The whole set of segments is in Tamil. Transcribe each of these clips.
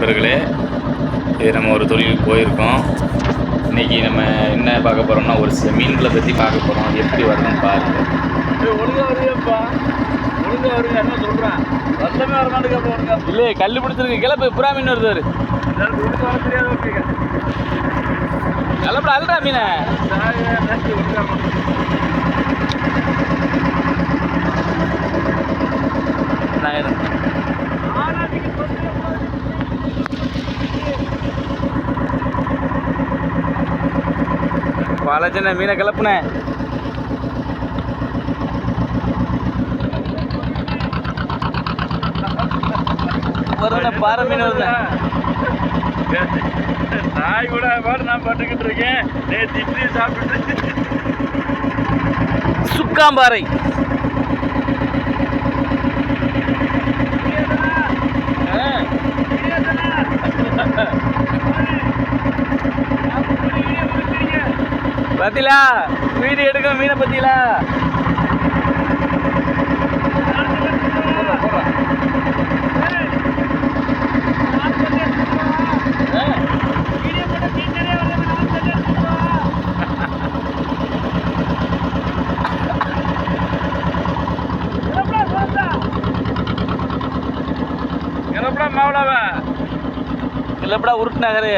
நண்பர்களே இது நம்ம ஒரு தொழிலுக்கு போயிருக்கோம். இன்னைக்கு நம்ம என்ன பார்க்க போகிறோம்னா ஒரு சில மீன்களை பற்றி பார்க்க போகிறோம் எப்படி வரணும்னு பாருங்க. ஒழுங்கா வருவியாப்பா ஒழுங்கா வருவியா என்ன சொல்றான்? வருஷமே வர மாட்டேங்க ஒழுங்கா இல்லையே கல் பிடிச்சிருக்கு. கிளப்பு புறா மீன் வருது. கிளப்புற அல்றா மீனை. நேற்று சின்ன மீனை கிளப்புனேன் வருதுண்ணே பாறை மீன் வருதுண்ணே நாய் கூட பாட்டு நான் பட்டுக்கிட்டு இருக்கேன். நேற்று இட்லி சாப்பிட்டுட்டு சுக்காம்பாறை. பத்திலா வீடியோ எடுக்க மீனை பத்திலா இல்லப்படா உருட்டு நகரு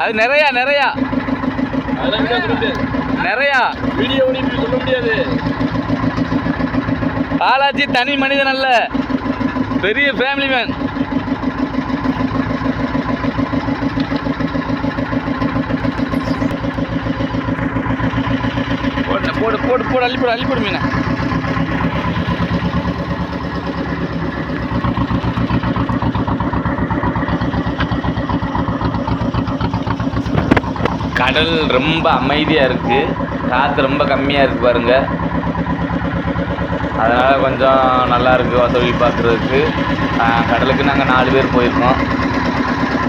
அது நிறையா நிறையா. நிறையா. வீடியோ சொல்ல முடியாது. பாலாஜி தனி மனிதன் அல்ல. பெரிய ஃபேமிலி மேன் போடு போடு போடு அள்ளி போடு அள்ளி போடு மீனை. கடல் ரொம்ப அமைதியாக இருக்குது காற்று ரொம்ப கம்மியாக இருக்குது பாருங்கள் அதனால் கொஞ்சம் நல்லா வசதி பார்க்குறதுக்கு கடலுக்கு நாங்கள் நாலு பேர் போயிருக்கோம்.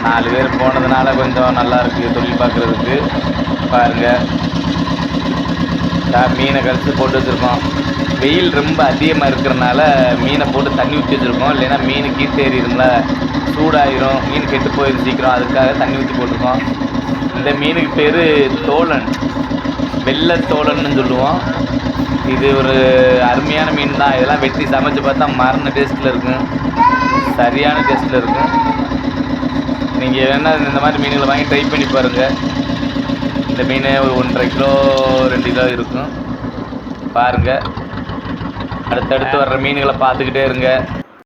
நாலு பேர் போனதுனால கொஞ்சம் நல்லாயிருக்கு தொழில் பார்க்குறதுக்கு பாருங்கள் மீனை கழிச்சு போட்டு வச்சுருக்கோம். வெயில் ரொம்ப அதிகமாக இருக்கிறனால மீனை போட்டு தண்ணி ஊற்றி வச்சுருக்கோம். இல்லைன்னா மீன் கீட்டு ஏறிடும்ல சூடாயிரும். மீன் கெட்டு போயிடும் சீக்கிரம். அதுக்காக தண்ணி ஊற்றி போட்டிருக்கோம். இந்த மீனுக்கு பேர் தோழன் வெள்ளை தோழன்னு சொல்லுவோம். இது ஒரு அருமையான மீன் தான். இதெல்லாம் வெட்டி சமைச்சு பார்த்தா மரண டேஸ்ட்டில் இருக்கும். சரியான டேஸ்ட்டில் இருக்கும். நீங்கள் வேணால் இந்த மாதிரி மீன்களை வாங்கி ட்ரை பண்ணி பாருங்கள் இந்த மீன் ஒரு ஒன்றரை கிலோ ரெண்டு கிலோ இருக்கும். பாருங்கள் அடுத்தடுத்து வர்ற மீன்களை பார்த்துக்கிட்டே இருங்க.